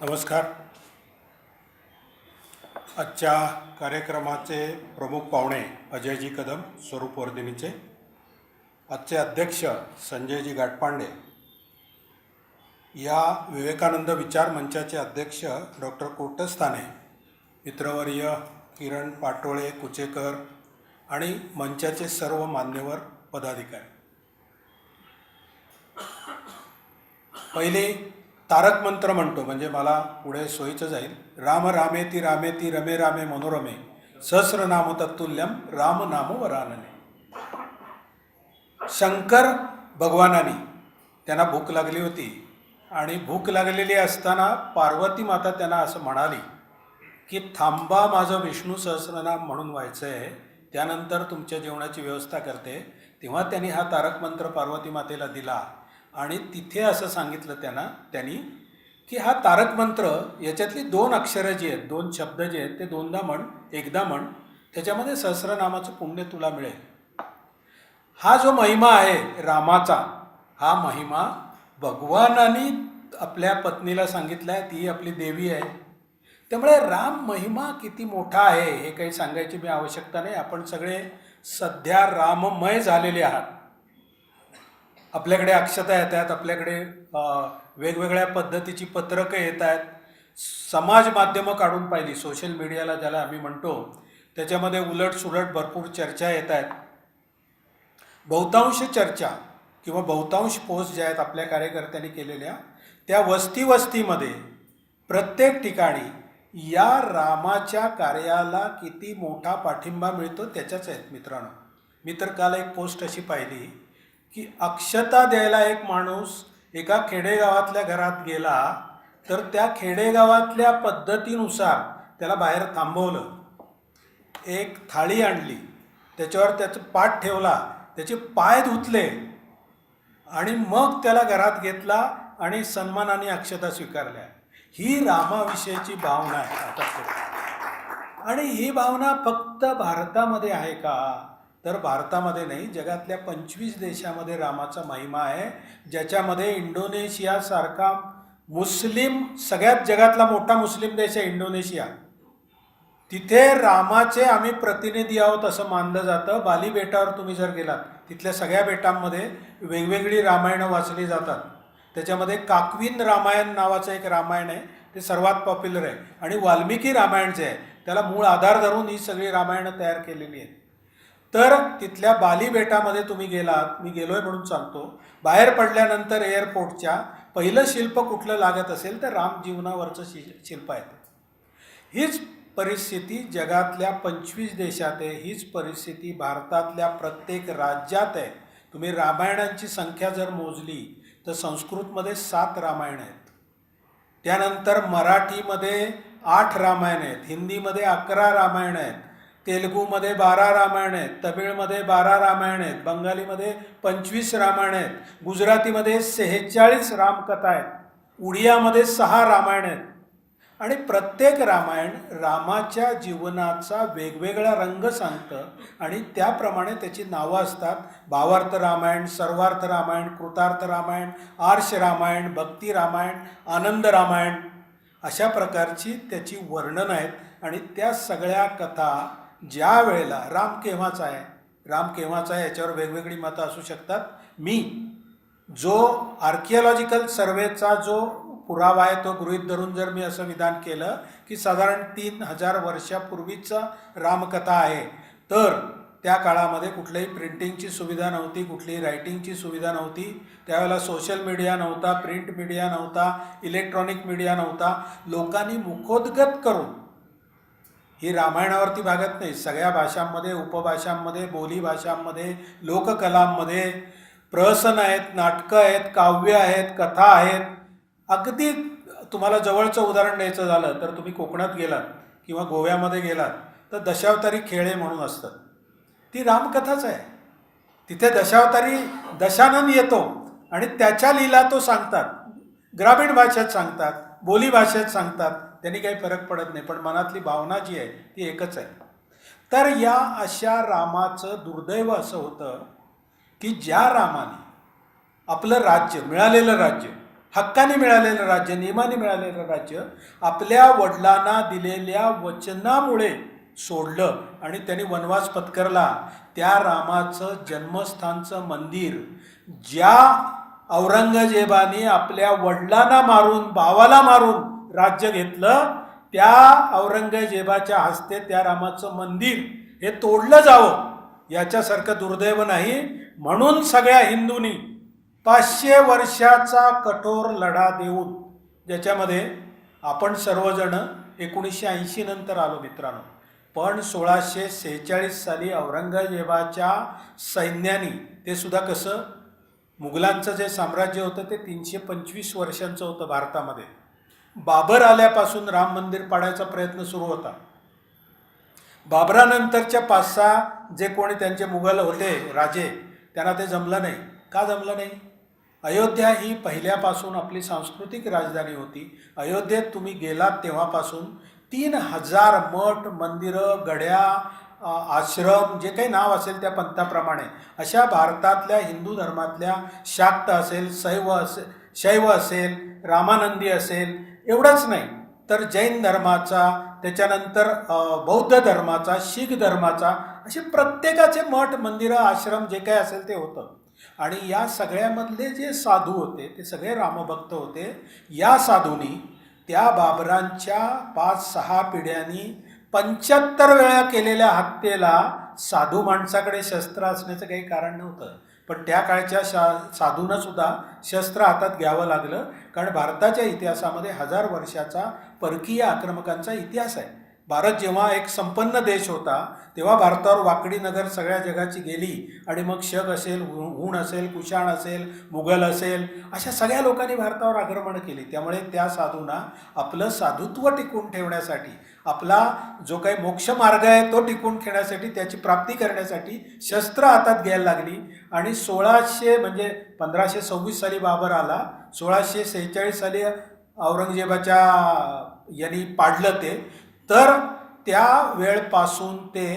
नमस्कार. आजच्या कार्यक्रमाचे प्रमुख पाहुणे अजयजी कदम स्वरूप वर्धिनीचे. आजचे अध्यक्ष संजयजी गाठपांडे. या विवेकानंद विचार मंचाचे अध्यक्ष डॉक्टर कोटस्थाने मित्रवर्य किरण पाटोळे कुचेकर आणि मंचाचे सर्व मान्यवर पदाधिकारी. पहिले तारक मंत्र म्हणतो म्हणजे मला पुढे सोयीचं जाईल. राम रामे ती रामे ती रमे रामे मनोरमे सहस्रनाम तत्तुल्यम राम नाम वरानने. शंकर भगवानाने त्यांना भूक लागली होती. आणि भूक लागलेली असताना पार्वती माता त्यांना असं म्हणाली की थांबा माझं विष्णू सहस्रनाम म्हणून व्हायचं आहे त्यानंतर तुमच्या जेवणाची व्यवस्था करते. तेव्हा त्यांनी हा तारक मंत्र पार्वती मातेला दिला. आणि तिथे असं सांगितलं त्यांना त्यांनी की हा तारक मंत्र याच्यातली दोन अक्षरं जी आहेत दोन शब्द जे आहेत ते दोनदा म्हण एकदा म्हण त्याच्यामध्ये सहस्रनामाचं पुण्य तुला मिळेल. हा जो महिमा आहे रामाचा हा महिमा भगवानाने आपल्या पत्नीला सांगितला आहे ती आपली देवी आहे. त्यामुळे राम महिमा किती मोठा आहे हे काही सांगायची मी आवश्यकता नाही. आपण सगळे सध्या राममय झालेले आहात. आपल्याकडे अक्षता येत आहेत आपल्याकडे वेगवेगळ्या पद्धतीची पत्रकं येत आहेत समाज माध्यमं काढून पाहिली सोशल मीडियाला ज्याला आम्ही म्हणतो त्याच्यामध्ये उलट सुलट भरपूर चर्चा येत आहेत बहुतांश चर्चा किंवा बहुतांश पोस्ट ज्या आहेत आपल्या कार्यकर्त्यांनी केलेल्या त्या वस्ती वस्तीमध्ये प्रत्येक ठिकाणी या रामाच्या कार्याला किती मोठा पाठिंबा मिळतो त्याच्याच आहेत मित्रांनो. मी तर काल एक पोस्ट अशी पाहिली की अक्षता द्यायला एक माणूस एका खेडेगावातल्या घरात गेला तर त्या खेडेगावातल्या पद्धतीनुसार त्याला बाहेर थांबवलं. एक थाळी आणली त्याच्यावर त्याचं पाठ ठेवला त्याचे पाय धुतले आणि मग त्याला घरात घेतला आणि सन्मानाने अक्षता स्वीकारल्या. ही रामाविषयीची भावना आहे आता आणि ही भावना फक्त भारतामध्ये आहे का? तर भारतामध्ये नाही जगातल्या पंचवीस देशामध्ये रामाचा महिमा आहे ज्याच्यामध्ये इंडोनेशियासारखा मुस्लिम सगळ्यात जगातला मोठा मुस्लिम देश आहे इंडोनेशिया. तिथे रामाचे आम्ही प्रतिनिधी आहोत असं मानलं जातं. बाली बेटावर तुम्ही जर गेलात तिथल्या सगळ्या बेटांमध्ये वेगवेगळी रामायणं वाचली जातात. त्याच्यामध्ये काकविन रामायण नावाचं एक रामायण आहे ते सर्वात पॉप्युलर आहे. आणि वाल्मिकी रामायण जे आहे त्याला मूळ आधार धरून ही सगळी रामायणं तयार केलेली आहेत. तर तिथल्या बाली बेटामध्ये तुम्ही गेलात मी गेलोय म्हणून सांगतो. बाहेर पडल्यानंतर एअरपोर्टच्या पहिलं शिल्प कुठलं लागत असेल तर राम जीवनावरचं शि शिल्प आहे हीच परिस्थिती जगातल्या पंचवीस देशात आहे हीच परिस्थिती भारतातल्या प्रत्येक राज्यात आहे. तुम्ही रामायणांची संख्या जर मोजली तर संस्कृतमध्ये सात रामायण आहेत. त्यानंतर मराठीमध्ये आठ रामायण आहेत हिंदीमध्ये अकरा रामायण आहेत तेलुगूमध्ये बारा रामायण आहेत तमिळमध्ये बारा रामायण आहेत बंगालीमध्ये पंचवीस रामायण आहेत गुजरातीमध्ये सेहेचाळीस रामकथा आहेत उडियामध्ये सहा रामायण आहेत. आणि प्रत्येक रामायण रामाच्या जीवनाचा वेगवेगळा रंग सांगतं आणि त्याप्रमाणे त्याची नावं असतात. भावार्थ रामायण सर्वार्थ रामायण कृतार्थ रामायण आर्ष रामायण भक्ती रामायण आनंद रामायण अशा प्रकारची त्याची वर्णन आहेत. आणि त्या सगळ्या कथा ज्या वेळेला राम केव्हाचा आहे राम केव्हाचा आहे याच्यावर वेगवेगळी मतं असू शकतात. मी जो आर्किओलॉजिकल सर्वेचा जो पुरावा आहे तो गृहित धरून जर मी असं विधान केलं की साधारण तीन हजार वर्षापूर्वीचा रामकथा आहे तर त्या काळामध्ये कुठल्याही प्रिंटिंगची सुविधा नव्हती कुठलीही रायटिंगची सुविधा नव्हती. त्यावेळेला सोशल मीडिया नव्हता प्रिंट मीडिया नव्हता इलेक्ट्रॉनिक मीडिया नव्हता. लोकांनी मुखोद्गत करून ही रामायणावरती भागत नाही. सगळ्या भाषांमध्ये उपभाषांमध्ये बोलीभाषांमध्ये लोककलांमध्ये प्रहसन आहेत नाटकं आहेत काव्य आहेत कथा आहेत. अगदी तुम्हाला जवळचं उदाहरण द्यायचं झालं तर तुम्ही कोकणात गेलात किंवा गोव्यामध्ये गेलात तर दशावतारी खेळे म्हणून असतात. ती रामकथाच आहे. तिथे दशावतारी दशानन येतो आणि त्याच्या लीला तो सांगतात. ग्रामीण भाषेत सांगतात बोली भाषेत सांगतात. त्यांनी काही फरक पडत नाही पण मनातली भावना जी आहे ती एकच आहे. तर या अशा रामाचं दुर्दैव असं होतं की ज्या रामाने आपलं राज्य मिळालेलं राज्य हक्काने मिळालेलं राज्य नियमाने मिळालेलं राज्य आपल्या वडिलांना दिलेल्या वचनामुळे सोडलं आणि त्यांनी वनवास पत्करला. त्या रामाचं जन्मस्थानचं मंदिर ज्या औरंगजेबाने आपल्या वडिलांना मारून भावाला मारून राज्य घेतलं त्या औरंगजेबाच्या हस्ते त्या रामाचं मंदिर हे तोडलं जावं. याच्यासारखं दुर्दैव नाही. म्हणून सगळ्या हिंदूंनी पाचशे वर्षाचा कठोर लढा देऊन ज्याच्यामध्ये आपण सर्वजण एकोणीसशे ऐंशी नंतर आलो मित्रांनो. पण सोळाशे सेहेचाळीस साली औरंगजेबाच्या सैन्याने ते सुद्धा कसं? मुघलांचं जे साम्राज्य होतं ते तीनशे पंचवीस वर्षांचं होतं भारतामध्ये. बाबर आल्यापासून राम मंदिर पाडायचा प्रयत्न सुरू होता. बाबरानंतरच्या पाच सहा जे कोणी त्यांचे मुघल होते राजे त्यांना ते जमलं नाही. का जमलं नाही? अयोध्या ही पहिल्यापासून आपली सांस्कृतिक राजधानी होती. अयोध्येत तुम्ही गेलात तेव्हापासून तीन हजार मठ मंदिरं गड्या आश्रम जे काही नाव असेल त्या पंथाप्रमाणे. अशा भारतातल्या हिंदू धर्मातल्या शाक्त असेल शैव असेल शैव असेल रामानंदी असेल एवढंच नाही. तर जैन धर्माचा त्याच्यानंतर बौद्ध धर्माचा शीख धर्माचा असे प्रत्येकाचे मठ मंदिरं आश्रम जे काही असेल ते होतं. आणि या सगळ्यामधले जे साधू होते ते सगळे रामभक्त होते. या साधूंनी त्या बाबरांच्या पाच सहा पिढ्यांनी पंच्याहत्तर वेळा केलेल्या हत्येला साधू माणसाकडे शस्त्र असण्याचं काही कारण नव्हतं. पण त्या काळच्या शा साधूंना सुद्धा शस्त्र हातात घ्यावं लागलं. कारण भारताच्या इतिहासामध्ये हजार वर्षाचा परकीय आक्रमकांचा इतिहास आहे. भारत जेव्हा एक संपन्न देश होता तेव्हा भारतावर वाकडी नगर सगळ्या जगाची गेली. आणि मग शक असेल हुण असेल कुशाण असेल मुघल असेल अशा सगळ्या लोकांनी भारतावर आक्रमण केली. त्यामुळे त्या साधूंना आपलं साधुत्व टिकून ठेवण्यासाठी आपला जो काही मोक्ष मार्ग आहे तो टिकून ठेवण्यासाठी त्याची प्राप्ती करण्यासाठी शस्त्र हातात घ्यायला लागली. आणि सोळाशे म्हणजे पंधराशे सव्वीस साली बाबर आला. सोळाशे सेहेचाळीस साली औरंगजेबाच्या यांनी पाडलं ते. तर त्या वेळपासून ते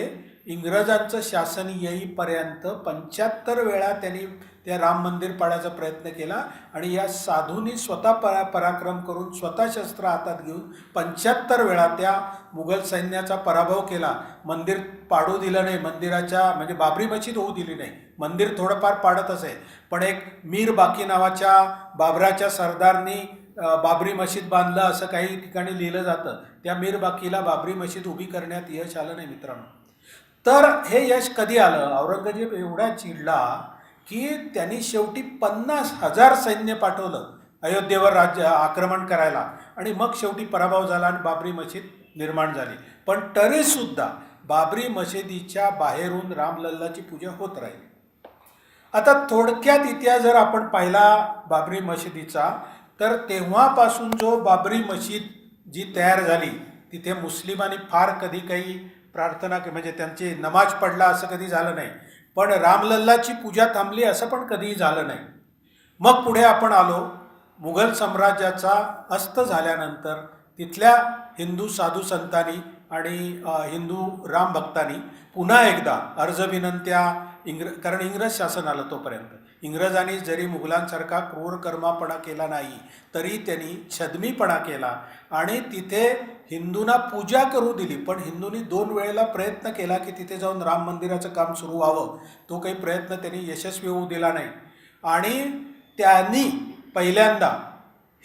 इंग्रजांचं शासन येईपर्यंत पंच्याहत्तर वेळा त्यांनी त्या राम मंदिर पाडायचा प्रयत्न केला आणि या साधूंनी स्वतः परा पराक्रम करून स्वतः शस्त्र हातात घेऊन पंच्याहत्तर वेळा त्या मुघल सैन्याचा पराभव केला. मंदिर पाडू दिलं नाही मंदिराच्या म्हणजे बाबरी मशीद होऊ दिली नाही. मंदिर थोडंफार पाडत असे पण एक मीर बाकी नावाच्या बाबराच्या सरदारनी बाबरी मशीद बांधलं असं काही ठिकाणी लिहिलं जातं. त्या मीर बाकीला बाबरी मशीद उभी करण्यात यश आलं नाही मित्रांनो. तर हे यश कधी आलं? औरंगजेब एवढा चिडला की त्यांनी शेवटी पन्नास हजार सैन्य पाठवलं अयोध्येवर राज्य आक्रमण करायला. आणि मग शेवटी पराभव झाला आणि बाबरी मशीद निर्माण झाली. पण तरीसुद्धा बाबरी मशिदीच्या बाहेरून रामलल्लाची पूजा होत राहिली. आता थोडक्यात इतिहास जर आपण पाहिला बाबरी मशिदीचा तर तेव्हापासून जो बाबरी मशीद जी तयार झाली तिथे मुस्लिमांनी फार कधी काही प्रार्थना म्हणजे त्यांची नमाज पडला असं कधी झालं नाही. पण रामलल्लाची पूजा थांबली असं पण कधीही झालं नाही. मग पुढे आपण आलो मुघल साम्राज्याचा अस्त झाल्यानंतर तिथल्या हिंदू साधू संतांनी आणि हिंदू हिंदू रामभक्तांनी पुन्हा एकदा अर्ज विनंत्या इंग्र कारण इंग्रज शासन आलं तोपर्यंत. इंग्रजांनी जरी मुघलांसारखा क्रूर कर्मापणा केला नाही तरी त्यांनी छदमीपणा केला आणि तिथे हिंदूंना पूजा करू दिली. पण हिंदूंनी दोन वेळेला प्रयत्न केला की तिथे जाऊन राम मंदिराचं काम सुरू व्हावं. तो काही प्रयत्न त्यांनी यशस्वी होऊ दिला नाही. आणि त्यांनी पहिल्यांदा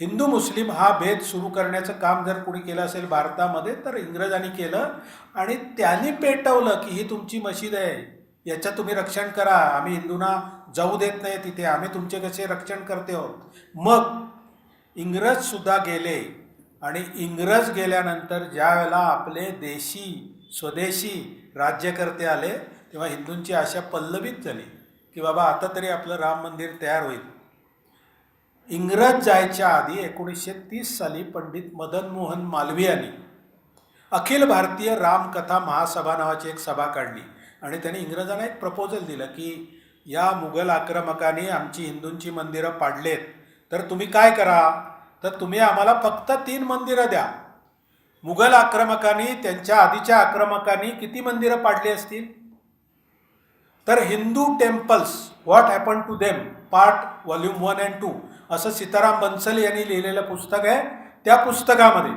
हिंदू मुस्लिम हा भेद सुरू करण्याचं काम जर कोणी केलं असेल भारतामध्ये तर इंग्रजांनी केलं. आणि त्यांनी पेटवलं की ही तुमची मशीद आहे याचं तुम्ही रक्षण करा. आम्ही हिंदूंना जाऊ देत नाही तिथे आम्ही तुमचे कसे रक्षण करते आहोत? मग इंग्रजसुद्धा गेले. आणि इंग्रज गेल्यानंतर ज्या वेळेला आपले देशी स्वदेशी राज्यकर्ते आले तेव्हा हिंदूंची आशा पल्लवित झाली की बाबा आता तरी आपलं राम मंदिर तयार होईल. इंग्रज जायच्या आधी एकोणीसशे तीस साली पंडित मदन मोहन मालवीयांनी अखिल भारतीय रामकथा महासभा नावाची एक सभा काढली. आणि त्यांनी इंग्रजांना एक प्रपोजल दिलं की या मुघल आक्रमकांनी आमची हिंदूंची मंदिरं पाडलेत. तर तुम्ही काय करा? तर तुम्ही आम्हाला फक्त तीन मंदिरं द्या. मुघल आक्रमकांनी त्यांच्या आधीच्या आक्रमकांनी किती मंदिरं पाडली असतील? तर Hindu temples what happen to them part volume one and two असं सीताराम बन्सल यांनी लिहिलेलं पुस्तक आहे. त्या पुस्तकामध्ये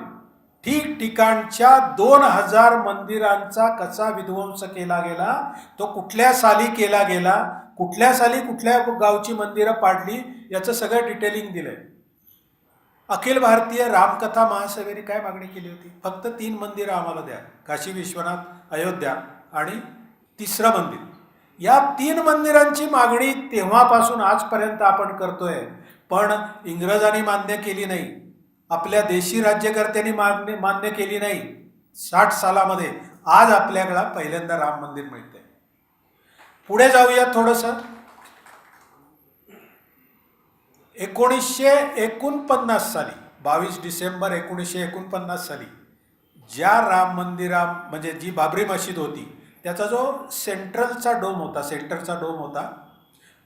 ठिकठिकाणच्या दोन हजार मंदिरांचा कसा विध्वंस केला गेला तो कुठल्या साली केला गेला कुठल्या साली कुठल्या गावची मंदिरं पाडली याचं सगळं डिटेलिंग दिलंय. अखिल भारतीय रामकथा महासभेने काय मागणी केली होती? फक्त तीन मंदिरं आम्हाला द्या. काशी विश्वनाथ अयोध्या आणि तिसरं मंदिर. या तीन मंदिरांची मागणी तेव्हापासून आजपर्यंत आपण करतोय. पण इंग्रजांनी मान्य केली नाही. आपल्या देशी राज्यकर्त्यांनी मागणी मान्य केली नाही. साठ सालामध्ये आज आपल्याकडं पहिल्यांदा राम मंदिर मिळते पुढे जाऊया थोडंसं. एकोणीसशे एकोणपन्नास साली बावीस डिसेंबर एकोणीसशे एकोणपन्नास साली ज्या राम मंदिरा म्हणजे जी बाबरी मशीद होती त्याचा जो सेंट्रलचा डोम होता सेंटरचा डोम होता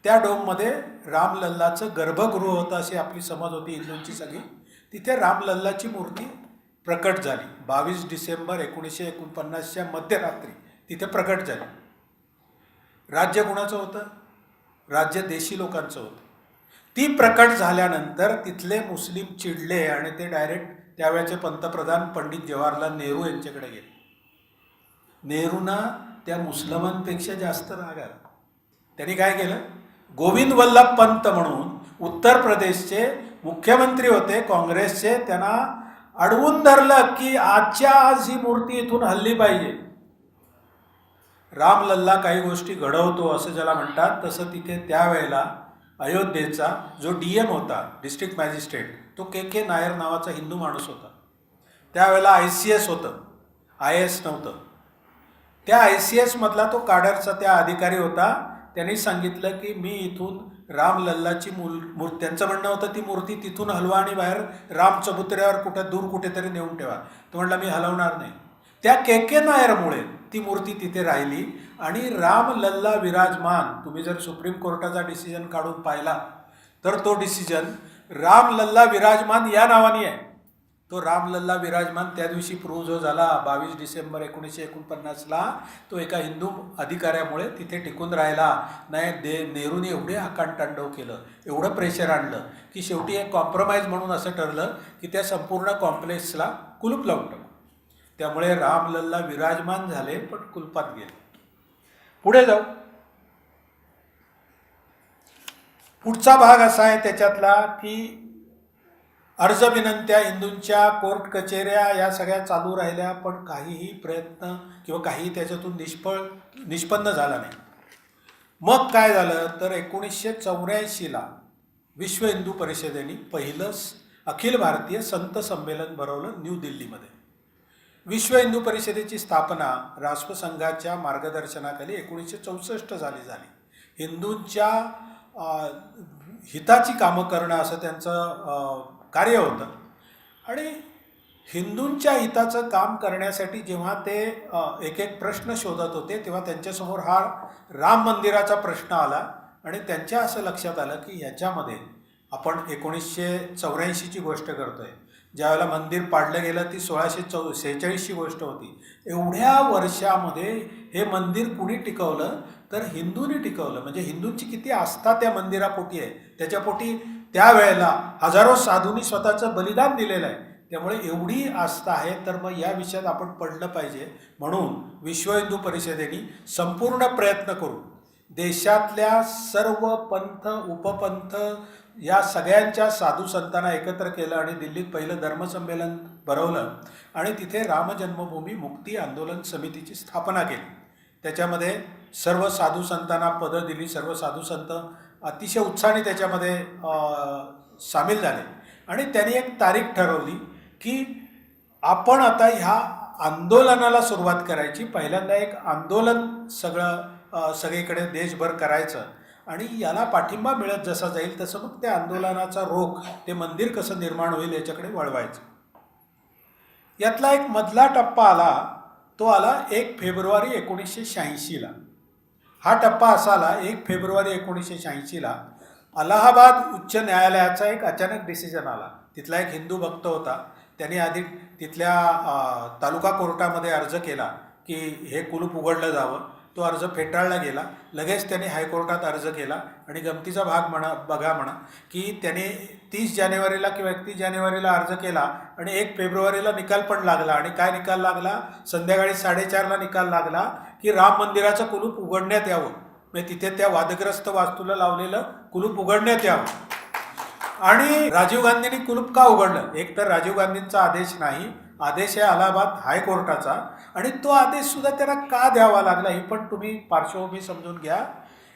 त्या डोममध्ये रामलल्लाचं गर्भगृह होतं अशी आपली समज होती हिंदूंची सगळी. तिथे रामलल्लाची मूर्ती प्रकट झाली. बावीस डिसेंबर एकोणीसशे एकोणपन्नासच्या मध्यरात्री तिथे प्रकट झाली. राज्य कुणाचं होतं? राज्य देशी लोकांचं होतं. ती प्रकट झाल्यानंतर तिथले मुस्लिम चिडले आणि ते डायरेक्ट त्यावेळेचे पंतप्रधान पंडित जवाहरलाल नेहरू यांच्याकडे गेले. नेहरूंना त्या मुसलमानपेक्षा जास्त राग आला. त्यांनी काय केलं? गोविंद वल्लभ पंत म्हणून उत्तर प्रदेशचे मुख्यमंत्री होते काँग्रेसचे. त्यांना अडवून धरलं की आजच्या आज ही मूर्ती इथून हल्ली पाहिजे. रामलल्ला काही गोष्टी घडवतो असं ज्याला म्हणतात तसं तिथे त्यावेळेला अयोध्येचा जो डी एम होता डिस्ट्रिक्ट मॅजिस्ट्रेट तो के के नायर नावाचा हिंदू माणूस होता. त्यावेळेला आय सी एस होतं आय एस नव्हतं. त्या आय सी एसमधला तो काडरचा त्या अधिकारी होता. त्यांनी सांगितलं की मी इथून राम लल्लाची मूल मूर त्यांचं म्हणणं होतं ती मूर्ती तिथून हलवा आणि बाहेर राम चबुतऱ्यावर कुठं दूर कुठेतरी नेऊन ठेवा. तो म्हणला मी हलवणार नाही. त्या के के नायरमुळे ती मूर्ती तिथे राहिली आणि राम लल्ला विराजमान तुम्ही जर सुप्रीम कोर्टाचा डिसिजन काढून पाहिला तर तो डिसिजन राम लल्ला विराजमान या नावाने आहे. तो रामलल्ला विराजमान त्या दिवशी प्रूव्ह झाला. बावीस डिसेंबर एकोणीसशे एकोणपन्नासला तो एका हिंदू अधिकाऱ्यामुळे तिथे टिकून राहिला. नाही दे नेहरूने एवढे आकांतांडव केलं एवढं प्रेशर आणलं की शेवटी एक कॉम्प्रोमाइज म्हणून असं ठरलं की त्या संपूर्ण कॉम्प्लेक्सला कुलूप लावून टाकू त्यामुळे रामलल्ला विराजमान झाले पण कुलपात गेले. पुढे जाऊ. पुढचा भाग असा आहे त्याच्यातला की अर्ज विनंत्या हिंदूंच्या कोर्ट कचेऱ्या या सगळ्या चालू राहिल्या पण काहीही प्रयत्न किंवा काही त्याच्यातून निष्फळ निष्पन्न झाला नाही. मग काय झालं? तर एकोणीसशे चौऱ्याऐंशीला विश्व हिंदू परिषदेने पहिलं अखिल भारतीय संत संमेलन भरवलं न्यू दिल्लीमध्ये. विश्व हिंदू परिषदेची स्थापना राष्ट्रसंघाच्या मार्गदर्शनाखाली एकोणीसशे चौसष्ट साली झाली. हिंदूंच्या हिताची कामं करणं असं त्यांचं कार्य होतं. आणि हिंदूंच्या हिताचं काम करण्यासाठी जेव्हा ते एक एक प्रश्न शोधत होते तेव्हा त्यांच्यासमोर हा राम मंदिराचा प्रश्न आला आणि त्यांच्या असं लक्षात आलं की ह्याच्यामध्ये आपण एकोणीसशे चौऱ्याऐंशीची गोष्ट करतोय. ज्यावेळेला मंदिर पाडलं गेलं ती सोळाशे चौ सेहेचाळीसची गोष्ट होती. एवढ्या वर्षामध्ये हे मंदिर कुणी टिकवलं? तर हिंदूंनी टिकवलं. म्हणजे हिंदूंची किती आस्था त्या मंदिरापोटी आहे. त्याच्यापोटी त्यावेळेला हजारो साधूंनी स्वतःचं बलिदान दिलेलं आहे. त्यामुळे एवढी आस्था आहे तर मग या विषयात आपण पडलं पाहिजे. म्हणून विश्व हिंदू परिषदेने संपूर्ण प्रयत्न करू देशातल्या सर्व पंथ उपपंथ या सगळ्यांच्या साधू संतांना एकत्र केलं आणि दिल्लीत पहिलं धर्मसंमेलन भरवलं आणि तिथे रामजन्मभूमी मुक्ती आंदोलन समितीची स्थापना केली. त्याच्यामध्ये सर्व साधू संतांना पदं दिली सर्व साधू संत अतिशय उत्साहाने त्याच्यामध्ये सामील झाले. आणि त्यांनी एक तारीख ठरवली की आपण आता ह्या आंदोलनाला सुरुवात करायची. पहिल्यांदा एक आंदोलन सगळं सगळीकडे देशभर करायचं आणि याला पाठिंबा मिळत जसा जाईल तसं मग त्या आंदोलनाचा रोख ते मंदिर कसं निर्माण होईल याच्याकडे वळवायचं. यातला एक मधला टप्पा आला तो आला एक फेब्रुवारी एकोणीसशे शहाऐंशीला. हा टप्पा असा आला एक फेब्रुवारी एकोणीसशे शहाऐंशीला अलाहाबाद उच्च न्यायालयाचा एक अचानक डिसिजन आला. तिथला एक हिंदू भक्त होता. त्यांनी आधी तिथल्या तालुका कोर्टामध्ये अर्ज केला की हे कुलूप उघडलं जावं. तो अर्ज फेटाळला गेला. लगेच त्याने हायकोर्टात अर्ज केला आणि गमतीचा भाग म्हणा बघा म्हणा की त्याने तीस जानेवारीला किंवा एकतीस जानेवारीला अर्ज केला आणि एक फेब्रुवारीला निकाल पण लागला. आणि काय निकाल लागला? संध्याकाळी साडेचारला निकाल लागला. की राम मंदिराचं कुलूप उघडण्यात यावं. म्हणजे तिथे त्या वादग्रस्त वास्तूला लावलेलं कुलूप उघडण्यात यावं. आणि राजीव गांधींनी कुलूप का उघडलं? एक तर राजीव गांधींचा आदेश नाही. आदेश आहे अलाहाबाद हायकोर्टाचा. आणि तो आदेश सुद्धा त्यांना का द्यावा लागला ही पण तुम्ही पार्श्वभूमी समजून घ्या.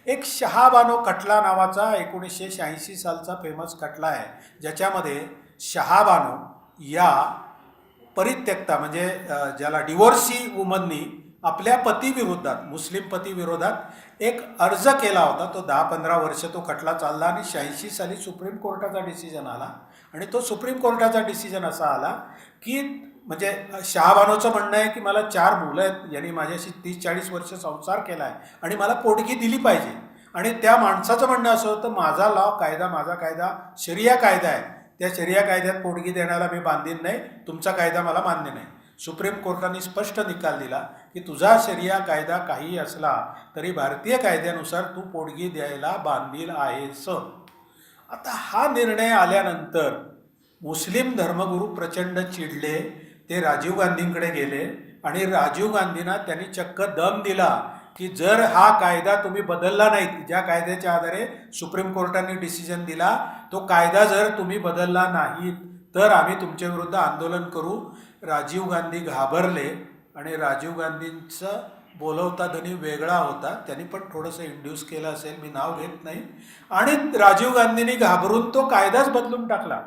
एक शहाबानो खटला नावाचा एकोणीसशे शहाऐंशी सालचा फेमस खटला आहे. ज्याच्यामध्ये शहाबानो या परित्यक्ता म्हणजे ज्याला डिवोर्सी वुमननी आपल्या पतीविरोधात मुस्लिम पतीविरोधात एक अर्ज केला होता. तो दहा पंधरा वर्ष तो खटला चालला आणि शहाऐंशी साली सुप्रीम कोर्टाचा डिसिजन आला. आणि तो सुप्रीम कोर्टाचा डिसिजन असा आला की म्हणजे शहाबानोचं म्हणणं आहे की मला चार मुलं आहेत यांनी माझ्याशी तीस चाळीस वर्ष संसार केला आहे आणि मला पोटगी दिली पाहिजे. आणि त्या माणसाचं म्हणणं असं होतं माझा लॉ कायदा माझा कायदा शरिया कायदा आहे. त्या शरिया कायद्यात पोटगी देण्याला मी बांधीन नाही तुमचा कायदा मला मान्य नाही. सुप्रीम कोर्टाने स्पष्ट निकाल दिला की तुझा शरिया कायदा काही असला तरी भारतीय कायद्यानुसार तू पोटगी द्यायला बांधील आहेस. आता हा निर्णय आल्यानंतर मुस्लिम धर्मगुरू प्रचंड चिडले ते राजीव गांधींकडे गेले आणि राजीव गांधींना त्यांनी चक्क दम दिला की जर हा कायदा तुम्ही बदलला नाही ज्या कायद्याच्या आधारे सुप्रीम कोर्टाने डिसिजन दिला तो कायदा जर तुम्ही बदलला नाही तर आम्ही तुमच्या विरुद्ध आंदोलन करू. राजीव गांधी घाबरले. आणि राजीव गांधींचं बोलवता धनी वेगळा होता. त्यांनी पण थोडंसं इंड्यूस केलं असेल. मी नाव घेत नाही. आणि राजीव गांधींनी घाबरून तो कायदाच बदलून टाकला.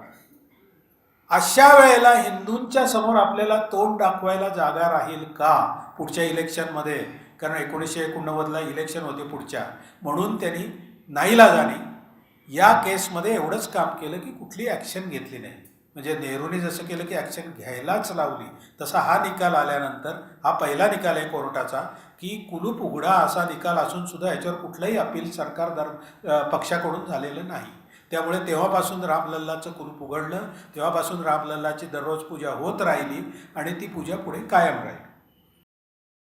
अशा वेळेला हिंदूंच्या समोर आपल्याला तोंड दाखवायला जागा राहील का पुढच्या इलेक्शनमध्ये कारण एकोणीसशे एकोणनव्वदला इलेक्शन होते पुढच्या. म्हणून त्यांनी नाईलाजाने या केसमध्ये एवढंच काम केलं की कुठली ॲक्शन घेतली नाही. म्हणजे नेहरूने जसं केलं की ॲक्शन घ्यायलाच लावली तसा हा निकाल आल्यानंतर हा पहिला निकाल आहे कोर्टाचा की कुलूप उघडा असा निकाल असून सुद्धा याच्यावर कुठलंही अपील सरकार दर पक्षाकडून झालेलं नाही. त्यामुळे तेव्हापासून रामलल्लाचं कुलूप उघडलं तेव्हापासून रामलल्लाची दररोज पूजा होत राहिली आणि ती पूजा पुढे कायम राहिली.